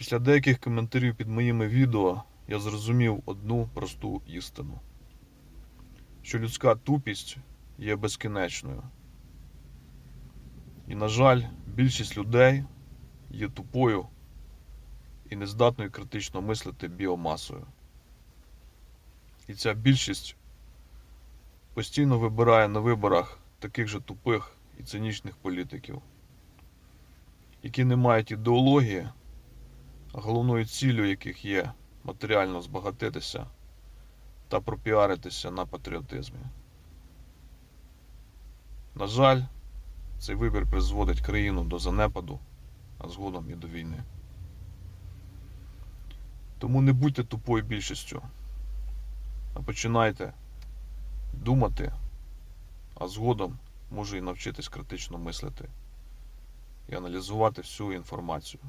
Після деяких коментарів під моїми відео я зрозумів одну просту істину, що людська тупість є безкінечною. І, на жаль, більшість людей є тупою і нездатною критично мислити біомасою. І ця більшість постійно вибирає на виборах таких же тупих і цинічних політиків, які не мають ідеології, головною ціллю яких є матеріально збагатитися та пропіаритися на патріотизмі. На жаль, цей вибір призводить країну до занепаду, а згодом і до війни. Тому не будьте тупою більшістю, а починайте думати, а згодом може і навчитись критично мислити і аналізувати всю інформацію.